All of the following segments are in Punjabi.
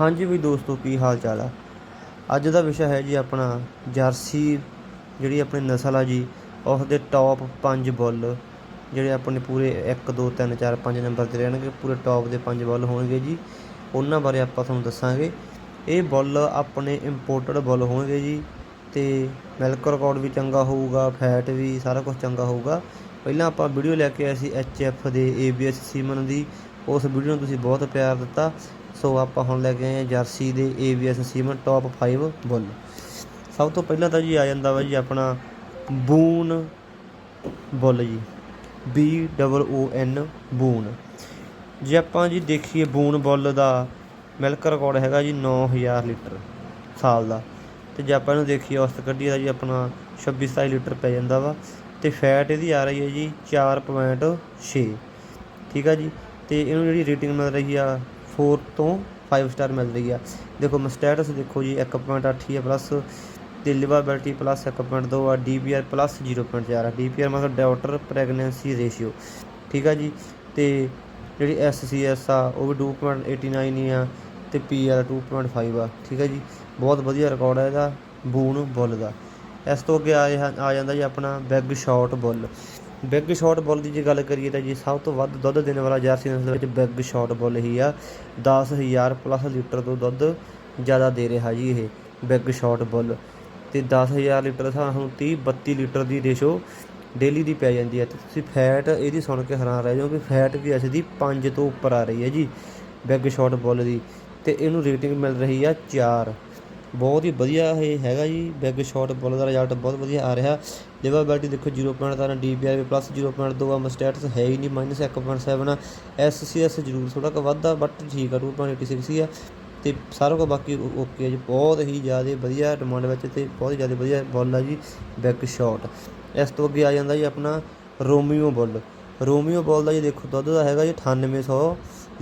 ਹਾਂਜੀ ਵੀ ਦੋਸਤੋ, ਕੀ ਹਾਲ ਚਾਲ ਆ? ਅੱਜ ਦਾ ਵਿਸ਼ਾ ਹੈ ਜੀ ਆਪਣਾ ਜਰਸੀ, ਜਿਹੜੀ ਆਪਣੀ ਨਸਲ ਆ ਜੀ, ਉਸ ਦੇ ਟੌਪ 5 ਬੁੱਲ, ਜਿਹੜੇ ਆਪਣੇ ਪੂਰੇ 1 2 3 4 5 ਨੰਬਰ ਤੇ ਰਹਿਣਗੇ, ਪੂਰੇ ਟੌਪ ਦੇ 5 ਬੁੱਲ ਹੋਣਗੇ ਜੀ। ਉਹਨਾਂ ਬਾਰੇ ਆਪਾਂ ਤੁਹਾਨੂੰ ਦੱਸਾਂਗੇ। ਇਹ ਬੁੱਲ ਆਪਣੇ ਇੰਪੋਰਟਡ ਬੁੱਲ ਹੋਣਗੇ ਜੀ, ਤੇ ਮਿਲਕ ਰਿਕਾਰਡ ਵੀ ਚੰਗਾ ਹੋਊਗਾ ਫੈਟ ਵੀ, ਸਾਰਾ ਕੁਝ ਚੰਗਾ ਹੋਊਗਾ। ਪਹਿਲਾਂ ਆਪਾਂ ਵੀਡੀਓ ਲੈ ਕੇ ਆਏ ਸੀ ਐਫ ਦੇ ABS ਸੀਮਨ ਦੀ। ਉਸ ਵੀਡੀਓ ਨੂੰ ਤੁਸੀਂ ਬਹੁਤ ਪਿਆਰ ਦਿੱਤਾ। ਸੋ ਆਪਾਂ ਹੁਣ ਲੈ ਕੇ ਆਏ ਹਾਂ ਜਰਸੀ ਦੇ ABS ਸੀਮਨ ਟੌਪ 5 ਬੁੱਲ। ਸਭ ਤੋਂ ਪਹਿਲਾਂ ਤਾਂ ਜੀ ਆ ਜਾਂਦਾ ਵਾ ਜੀ ਆਪਣਾ ਬੂਨ ਬੁੱਲ ਜੀ। B double O N, Boon. ਜੇ ਆਪਾਂ ਜੀ ਦੇਖੀਏ ਬੂਨ ਬੁੱਲ ਦਾ ਮਿਲਕ ਰਿਕਾਰਡ ਹੈਗਾ ਜੀ 9000 ਲੀਟਰ ਸਾਲ ਦਾ। ਤੇ ਜੇ ਆਪਾਂ ਇਹਨੂੰ ਦੇਖੀਏ ਔਸਤ ਕੱਢੀਏ ਦਾ ਜੀ ਆਪਣਾ 26 27 ਲੀਟਰ ਪੈ ਜਾਂਦਾ ਵਾ। ਤੇ ਫੈਟ ਇਹਦੀ ਆ ਰਹੀ ਹੈ ਜੀ 4.6 ਠੀਕ ਆ ਜੀ? ਤੇ ਇਹਨੂੰ ਜਿਹੜੀ ਰੇਟਿੰਗ ਮਿਲ ਰਹੀ ਆ 4 ਤੋਂ 5 ਸਟਾਰ ਮਿਲ ਰਹੀ ਆ। ਦੇਖੋ ਮਸਟੈਟਸ ਦੇਖੋ ਜੀ 1.8 ਹੀ ਆ ਪਲੱਸ ਤੇ ਲਿਵਾਬਿਲਟੀ ਪਲੱਸ 1.2 ਆ ਡੀਪੀਆਰ ਪਲੱਸ 0.4 ਆ। ਡੀਪੀਆਰ ਮਤਲਬ ਡਾਟਰ ਪ੍ਰੈਗਨੈਂਸੀ ਰੇਸ਼ੀਓ ਠੀਕ ਆ ਜੀ? ਤੇ ਜਿਹੜੀ ਐਸਸੀਐਸ ਆ, ਉਹ ਵੀ 2.89 ਹੀ ਆ ਤੇ ਪੀਆਰ 2.5 ਆ। ਠੀਕ ਆ ਜੀ? ਬਹੁਤ ਵਧੀਆ ਰਿਕਾਰਡ ਆ ਇਹਦਾ, ਬੂਨ ਬੁੱਲ ਦਾ। ਇਸ ਤੋਂ ਅੱਗੇ ਆ ਆ ਜਾਂਦਾ ਜੀ ਆਪਣਾ big shot bull. Big shot bull ਦੀ ਜੇ ਗੱਲ ਕਰੀਏ ਤਾਂ ਜੀ ਸਭ ਤੋਂ ਵੱਧ ਦੁੱਧ ਦੇਣ ਵਾਲਾ ਜਰਸੀ ਨਸਲ ਵਿੱਚ ਬਿਗ ਸ਼ਾਟ ਬੁੱਲ ਹੀ ਆ। 10000 ਪਲੱਸ ਲੀਟਰ ਤੋਂ ਦੁੱਧ ਜ਼ਿਆਦਾ ਦੇ ਰਿਹਾ ਜੀ ਇਹ ਬਿਗ ਸ਼ਾਟ ਬੁੱਲ। ਤੇ 10000 ਲੀਟਰ ਸਾਨੂੰ 30 32 ਲੀਟਰ ਦੀ ਰੇਸ਼ੋ ਡੇਲੀ ਦੀ ਪੈ ਜਾਂਦੀ ਹੈ। ਤੇ ਤੁਸੀਂ ਫੈਟ ਇਹਦੀ ਸੁਣ ਕੇ ਹੈਰਾਨ ਰਹਿ ਜਾਓਗੇ, ਫੈਟ ਵੀ ਇਸ ਦੀ 5 ਤੋਂ ਉੱਪਰ ਆ ਰਹੀ ਹੈ ਜੀ ਬਿਗ ਸ਼ਾਟ ਬੁੱਲ ਦੀ। ਤੇ ਇਹਨੂੰ ਰੇਟਿੰਗ ਮਿਲ ਰਹੀ ਆ 4 ਬਹੁਤ ਹੀ ਵਧੀਆ ਇਹ ਹੈਗਾ ਜੀ। ਬਿਗ ਸ਼ਾਟ ਬੁੱਲ ਦਾ ਰਿਜ਼ਲਟ ਬਹੁਤ ਵਧੀਆ ਆ ਰਿਹਾ। ਲਿਵਰਬਿਲਟੀ ਦੇਖੋ 0.3 ਡੀਪੀਆਰ ਵੀ ਪਲੱਸ 0.2 ਆ ਮਸਟੈਟਸ ਹੈ ਹੀ ਨਹੀਂ ਮਾਈਨਸ 1.7 ਆ। ਐਸਸੀਐਸ ਜ਼ਰੂਰ ਥੋੜਾ ਕੁ ਵੱਧਦਾ ਬਟ ਠੀਕ ਆ 2.86 ਹੀ ਆ। ਤੇ ਸਾਰਾ ਕੁਝ ਬਾਕੀ ਓਕੇ ਹੈ ਜੀ। ਬਹੁਤ ਹੀ ਜ਼ਿਆਦਾ ਵਧੀਆ ਡਿਮਾਂਡ ਵਿੱਚ ਤੇ ਬਹੁਤ ਹੀ ਜ਼ਿਆਦਾ ਵਧੀਆ ਬੋਲ ਆ ਜੀ ਬਿਗ ਸ਼ਾਟ ਇਸ ਤੋਂ ਅੱਗੇ ਆ ਜਾਂਦਾ ਜੀ ਆਪਣਾ ਰੋਮੀਓ ਬੁੱਲ ਰੋਮੀਓ ਬੋਲ ਦਾ ਜੀ ਦੇਖੋ ਦੁੱਧ ਦਾ ਹੈਗਾ ਜੀ 9800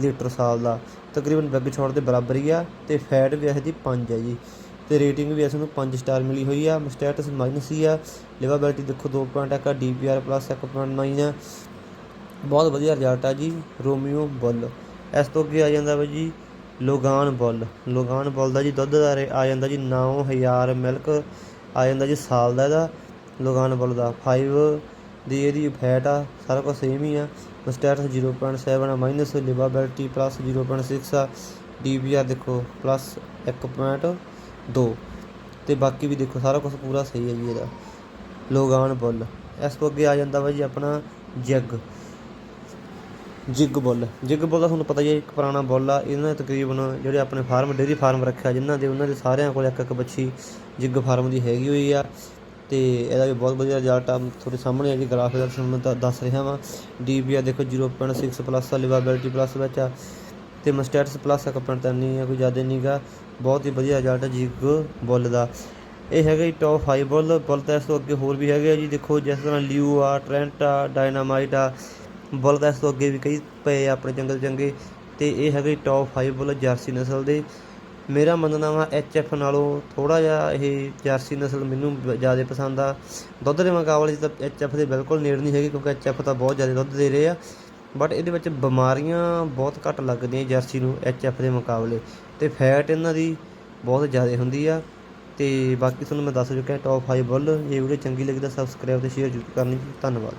ਲੀਟਰ ਸਾਲ ਦਾ। ਤਕਰੀਬਨ ਬਿਗ ਛੋਟ ਦੇ ਬਰਾਬਰ ਹੀ ਆ ਤੇ ਫੈਟ ਵੀ ਇਹਦੀ 5 ਹੈ ਜੀ। ਤੇ ਰੇਟਿੰਗ ਵੀ ਇਸ ਨੂੰ 5 ਸਟਾਰ ਮਿਲੀ ਹੋਈ ਆ। ਸਟੇਟਸ ਮਾਈਨਸ ਹੀ ਆ। ਲਿਵਾਬਿਲਟੀ ਦੇਖੋ 2.1 ਆ ਡੀਪੀਆਰ ਪਲੱਸ 1.9 ਆ। ਬਹੁਤ ਵਧੀਆ ਰਿਜ਼ਲਟ ਆ ਜੀ, ਰੋਮੀਓ ਬੁੱਲ। ਇਸ ਤੋਂ ਅੱਗੇ ਆ ਜਾਂਦਾ ਵਾ ਜੀ, ਲੋਗਾਨ ਬੁੱਲ। ਲੋਗਾਨ ਬੁੱਲ ਦਾ ਜੀ ਦੁੱਧ ਦਾ ਰੇ- ਆ ਜਾਂਦਾ ਜੀ 9000 ਮਿਲਕ। ਆ ਜਾਂਦਾ ਜੀ ਸਾਲ ਦਾ ਇਹਦਾ, ਲੋਗਾਨ ਬੁੱਲ ਦਾ। 5 ਦੀ ਇਹਦੀ ਫੈਟ ਆ, ਸਾਰਾ ਕੁਝ ਸੇਮ ਹੀ ਆ। ਸਟੇਟਸ 0.7 ਆ ਮਾਈਨਸ ਲਿਵਾਬਿਲਟੀ ਪਲੱਸ 0.6 ਆ ਡੀਪੀਆਰ ਦੇਖੋ ਪਲੱਸ 1.2 ਤੇ ਬਾਕੀ ਵੀ ਦੇਖੋ, ਸਾਰਾ ਕੁਝ ਪੂਰਾ ਸਹੀ ਹੈ ਜੀ ਇਹਦਾ। ਲੋਗਾਨ ਬੁੱਲ। ਇਸ ਤੋਂ ਅੱਗੇ ਆ ਜਾਂਦਾ ਵਾ ਜੀ ਆਪਣਾ ਜੱਗ। ਜਿੱਗ ਬੁੱਲ। ਜਿੱਗ ਬੁੱਲ ਦਾ ਤੁਹਾਨੂੰ ਪਤਾ ਹੀ ਹੈ ਇੱਕ ਪੁਰਾਣਾ ਬੁੱਲ ਆ। ਇਹਨਾਂ ਦੇ ਤਕਰੀਬਨ ਜਿਹੜੇ ਆਪਣੇ ਫਾਰਮ ਡੇਰੀ ਫਾਰਮ ਰੱਖਿਆ, ਜਿਨ੍ਹਾਂ ਦੇ, ਉਹਨਾਂ ਦੇ ਸਾਰਿਆਂ ਕੋਲ ਇੱਕ ਇੱਕ ਬੱਚੀ ਜਿੱਗ ਫਾਰਮ ਦੀ ਹੈਗੀ ਹੋਈ ਆ। ਤੇ ਇਹਦਾ ਵੀ ਬਹੁਤ ਵਧੀਆ ਰਿਜ਼ਲਟ ਆ। ਤੁਹਾਡੇ ਸਾਹਮਣੇ ਆ ਜੀ ਗ੍ਰਾਫ ਦਾ ਤੁਹਾਨੂੰ ਮੈਂ ਦ- ਦੱਸ ਰਿਹਾ ਵਾਂ। ਡੀਪੀਆ ਦੇਖੋ 0.6 ਪਲੱਸ ਆ ਲਿਵਾਬਿਲਟੀ ਪਲੱਸ ਵਿੱਚ ਆ। ਤੇ ਮਸਟੈਟਸ ਪਲੱਸ 1.3 ਨਹੀਂ ਆ, ਕੋਈ ਜ਼ਿਆਦਾ ਨਹੀਂਗਾ ਬਹੁਤ ਹੀ ਵਧੀਆ ਰਿਜ਼ਲਟ ਆ ਜਿੱਗ ਬੁੱਲ ਦਾ। ਇਹ ਹੈਗਾ ਜੀ ਟੌਪ 5 ਬੁੱਲ। ਬੁੱਲ ਤਾਂ ਇਸ ਤੋਂ ਅੱਗੇ ਹੋਰ ਵੀ ਹੈਗੇ ਆ ਜੀ। ਦੇਖੋ ਜਿਸ ਤਰ੍ਹਾਂ ਲਿਊ ਆ ਟ੍ਰੈਂਟ ਆ ਡਾਇਨਾਮਾਈਟ ਆ। ਬੁੱਲ ਤਾਂ ਇਸ ਤੋਂ ਅੱਗੇ ਵੀ ਕਈ ਪਏ ਆ ਆਪਣੇ ਜੰਗਲ ਚੰਗੇ। ਤੇ ਇਹ ਹੈਗੇ ਟੌਪ 5 ਬੁੱਲ ਜਰਸੀ ਨਸਲ ਦੇ। ਮੇਰਾ ਮੰਨਣਾ ਵਾ ਐਫ ਨਾਲੋਂ ਥੋੜਾ ਜਿਹਾ ਇਹ ਜਰਸੀ ਨਸਲ ਮੈਨੂੰ ਜ਼ਿਆਦਾ ਪਸੰਦ ਆ। ਦੁੱਧ ਦੇ ਮੁਕਾਬਲੇ 'ਚ ਤਾਂ ਐਫ ਦੇ ਬਿਲਕੁਲ ਨੇੜ ਨਹੀਂ ਹੈਗੇ ਕਿਉਂਕਿ ਐਫ ਤਾਂ ਬਹੁਤ ਜ਼ਿਆਦਾ ਦੁੱਧ ਦੇ ਰਹੇ ਆ। ਬਟ ਇਹਦੇ ਵਿੱਚ ਬਿਮਾਰੀਆਂ ਬਹੁਤ ਘੱਟ ਲੱਗਦੀਆਂ ਜਰਸੀ ਨੂੰ ਐਫ ਦੇ ਮੁਕਾਬਲੇ ਤੇ ਫੈਟ ਇਹਨਾਂ ਦੀ ਬਹੁਤ ਜ਼ਿਆਦਾ ਹੁੰਦੀ ਆ। ਤੇ ਬਾਕੀ ਤੁਹਾਨੂੰ ਮੈਂ ਦੱਸ ਚੁੱਕਿਆ ਟੌਪ 5 ਬੁੱਲ, ਜੇ ਵੀਡੀਓ ਚੰਗੀ ਲੱਗੀ ਤਾਂ ਸਬਸਕ੍ਰਾਈਬ ਤੇ ਸ਼ੇਅਰ ਜ਼ਰੂਰ ਕਰਨੀ। ਧੰਨਵਾਦ।